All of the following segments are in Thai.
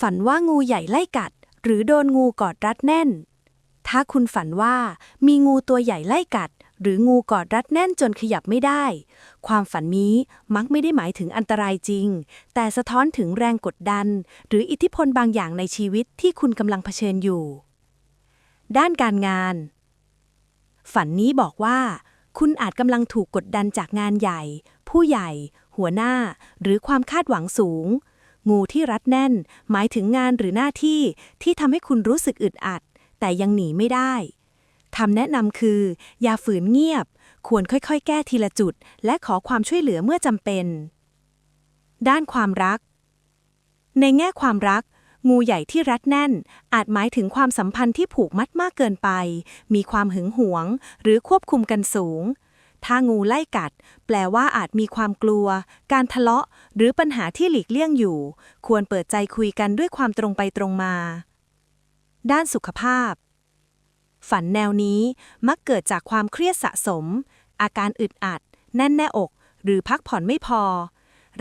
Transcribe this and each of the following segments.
ฝันว่างูใหญ่ไล่กัด หรือโดนงูกอดรัดแน่น ถ้าคุณฝันว่ามีงูตัวใหญ่ไล่กัด หรืองูกอดรัดแน่นจนขยับไม่ได้ ความฝันนี้มักไม่ได้หมายถึงอันตรายจริง แต่สะท้อนถึงแรงกดดัน หรืออิทธิพลบางอย่างในชีวิตที่คุณกำลังเผชิญอยู่ ด้านการงาน ฝันนี้บอกว่า คุณอาจกำลังถูกกดดันจากงานใหญ่ ผู้ใหญ่ หัวหน้า หรือความคาดหวังสูง งูที่รัดแน่น หมายถึงงานหรือหน้าที่ที่ทำให้คุณรู้สึกอึดอัด แต่ยังหนีไม่ได้คำแนะนำคือ อย่าฝืนเงียบ ควรค่อยๆ แก้ทีละจุด และขอความช่วยเหลือเมื่อจำเป็น ด้านความรัก ในแง่ความรัก งูใหญ่ที่รัดแน่น อาจหมายถึงความสัมพันธ์ที่ผูกมัดมากเกินไป มีความหึงหวง หรือควบคุมกันสูง ถ้างูไล่กัด แปลว่าอาจมีความกลัว การทะเลาะ หรือปัญหาที่หลีกเลี่ยงอยู่ ควรเปิดใจคุยกันด้วยความตรงไปตรงมา ด้านสุขภาพ ฝันแนวนี้มักเกิดจากความเครียดสะสม อาการอึดอัด แน่นแน่อก หรือพักผ่อนไม่พอ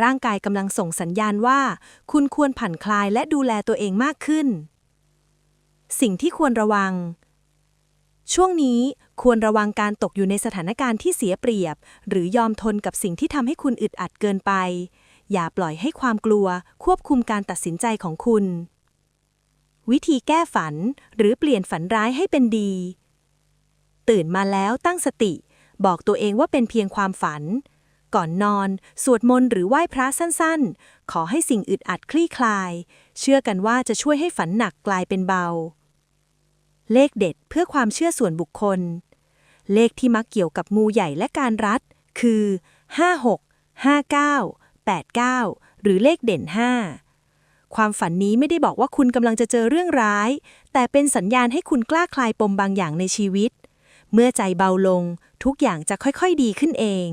ร่างกายกำลังส่งสัญญาณว่า คุณควรผ่อนคลายและดูแลตัวเองมากขึ้น สิ่งที่ควรระวัง ช่วงนี้ควรระวังการตกอยู่ในสถานการณ์ที่เสียเปรียบ หรือยอมทนกับสิ่งที่ทำให้คุณอึดอัดเกินไป อย่าปล่อยให้ความกลัว ควบคุมการตัดสินใจของคุณ วิธีแก้ฝันหรือเปลี่ยนฝันร้ายให้เป็นดี ตื่นมาแล้วตั้งสติ บอกตัวเองว่าเป็นเพียงความฝัน ก่อนนอน สวดมนต์หรือไหว้พระสั้นๆ ขอให้สิ่งอึดอัดคลี่คลาย เชื่อกันว่าจะช่วยให้ฝันหนักกลายเป็นเบา เลขเด็ดเพื่อความเชื่อส่วนบุคคล เลขที่มักเกี่ยวกับงูใหญ่และการรัด คือ 56 59 89 หรือเลขเด่น 5 ความฝันนี้ไม่ได้บอกว่าคุณกำลังจะเจอเรื่องร้าย แต่เป็นสัญญาณให้คุณกล้าคลายปมบางอย่างในชีวิต เมื่อใจเบาลง ทุกอย่างจะค่อยๆดีขึ้นเอง